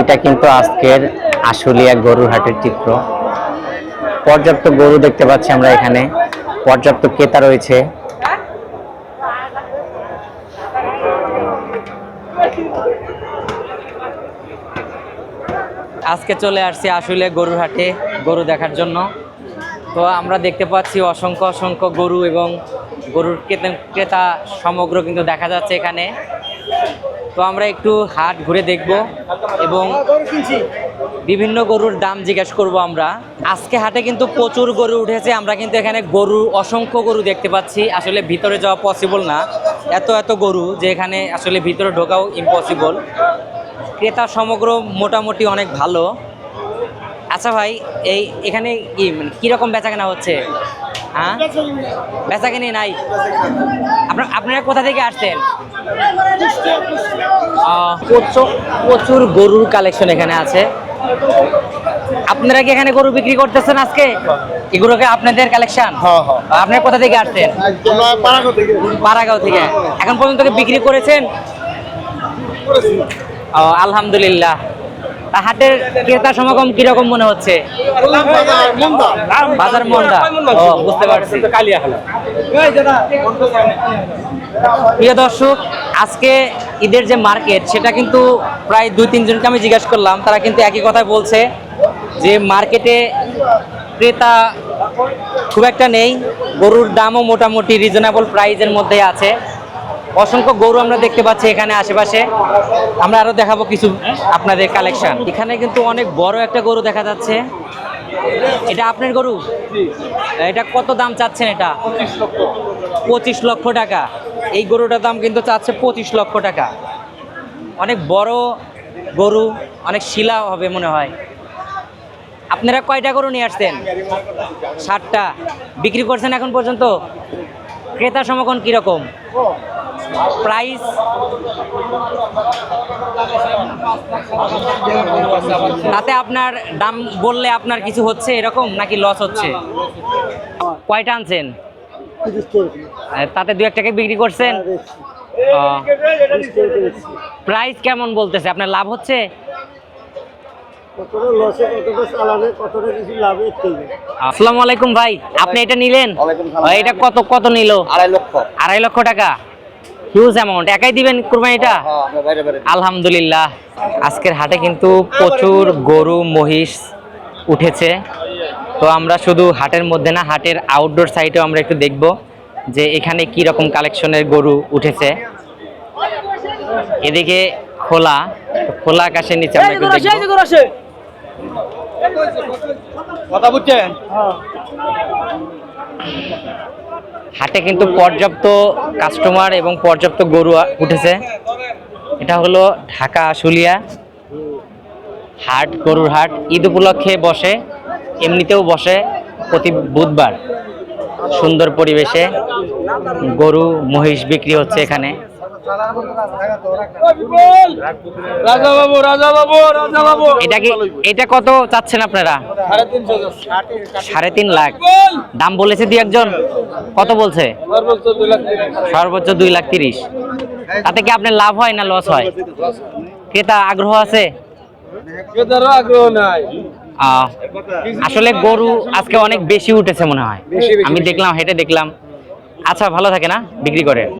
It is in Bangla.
এটা কিন্তু আজকের আশুলিয়া গরুর হাটের চিত্র। পর্যাপ্ত গরু দেখতে পাচ্ছি আমরা এখানে। পর্যাপ্ত ক্রেতা রয়েছে। আজকে চলে আসছি আসলে গরুর হাটে গরু দেখার জন্য। তো আমরা দেখতে পাচ্ছি অসংখ্য অসংখ্য গরু এবং গরুর ক্রেতা- ক্রেতা সমগ্র কিন্তু দেখা যাচ্ছে এখানে। তো আমরা একটু হাট ঘুরে দেখব এবং বিভিন্ন গরুর দাম জিজ্ঞেস করব আমরা। আজকে হাটে কিন্তু প্রচুর গরু উঠেছে, আমরা কিন্তু এখানে গরু, অসংখ্য গরু দেখতে পাচ্ছি। আসলে ভিতরে যাওয়া পসিবল না। এত এত গরু যে এখানে আসলে ভিতরে ঢোকাও ইম্পসিবল ক্রেতা সমগ্র মোটামুটি অনেক ভালো। আচ্ছা ভাই, এই এখানে কি মানে কীরকম বেচা কেনা হচ্ছে? হ্যাঁ? বেচা কিনি নাই। আপনার আপনারা কোথা থেকে আসছেন? প্রচুর প্রচুর গরুর কালেকশন এখানে আছে। আপনারা কি এখানে গরু বিক্রি করতেছেন আজকে? এগুলো কি আপনাদের কালেকশন হ্যাঁ, হ্যাঁ। আপনারা কোথা থেকে আসছেন? পাড়াগাঁও থেকে। এখন পর্যন্ত বিক্রি করেছেন? আলহামদুলিল্লাহ। হাটের ক্রেতা সমাগম কীরকম মনে হচ্ছে? বাজার মন্দা। বুঝতে পারছি। প্রিয় দর্শক, আজকে ঈদের যে মার্কেট, সেটা কিন্তু প্রায় দুই, তিনজনকে আমি জিজ্ঞাসা করলাম। তারা কিন্তু একই কথাই বলছে যে মার্কেটে ক্রেতা খুব একটা নেই। গরুর দামও মোটামুটি রিজনেবল প্রাইজের মধ্যে আছে। অসংখ্য গরু আমরা দেখতে পাচ্ছি এখানে আশেপাশে। আমরা আরও দেখাবো কিছু আপনাদের কালেকশন এখানে কিন্তু অনেক বড় একটা গরু দেখা যাচ্ছে। এটা আপনার গরু? এটা কত দাম চাচ্ছেন এটা? পঁচিশ লক্ষ। টাকা। এই গরুটার দাম কিন্তু চাচ্ছে পঁচিশ লক্ষ টাকা। অনেক বড় গরু অনেক শিলা হবে মনে হয়। আপনারা কয়টা গরু নিয়ে আসতেন ষাটটা বিক্রি করছেন এখন পর্যন্ত? ক্রেতা সমকন কীরকম? প্রাইস? তাতে আপনার দাম বললে আপনার কিছু হচ্ছে এরকম নাকি লস হচ্ছে? কয়টা আনছেন? তাতে দু এক টাকায় বিক্রি করছেন? প্রাইস কেমন বলতেছে? আপনার লাভ হচ্ছে? আসসালামু আলাইকুম ভাই আপনি এটা নিলেন? এটা কত কত নিল? আড়াই লক্ষ। আড়াই লক্ষ টাকা। হিউজ অ্যামাউন্ট একাই দিবেন কুরবানিটা? হ্যাঁ আমরা বাইরে বাইরে। আলহামদুলিল্লাহ। আজকের হাটে কিন্তু প্রচুর গরু মহিষ উঠেছে। তো আমরা শুধু হাটের মধ্যে না হাটের আউটডোর সাইডেও আমরা একটু দেখব যে এখানে কি রকম কালেকশনের গরু উঠেছে। এদিকে খোলা খোলা আকাশের নিচে আমরা একটু দেখব। কথা বুঝছেন? হাটে কিন্তু পর্যাপ্ত কাস্টমার এবং পর্যাপ্ত গরু উঠেছে। এটা হলো ঢাকা আশুলিয়া হাট, গরুর হাট। ঈদ উপলক্ষে বসে, এমনিতেও বসে প্রতি বুধবার। সুন্দর পরিবেশে গরু, মহিষ বিক্রি হচ্ছে এখানে। রাজা বাবু রাজা বাবু রাজা বাবু এটা কি এটা কত চাচ্ছেন আপনারা? সাড়ে তিন লাখ। দাম বলেছে দুই একজন। কত বলছে? সর্বোচ্চ দুই লাখ তিরিশ। তাতে কি আপনার লাভ হয় না লস হয়? ক্রেতা আগ্রহ আছে? আগ্রহ নাই। আসলে গরু আজকে অনেক বেশি উঠেছে মনে হয়। আমি দেখলাম হেঁটে দেখলাম। আচ্ছা ভালো থাকে না? বিক্রি করে।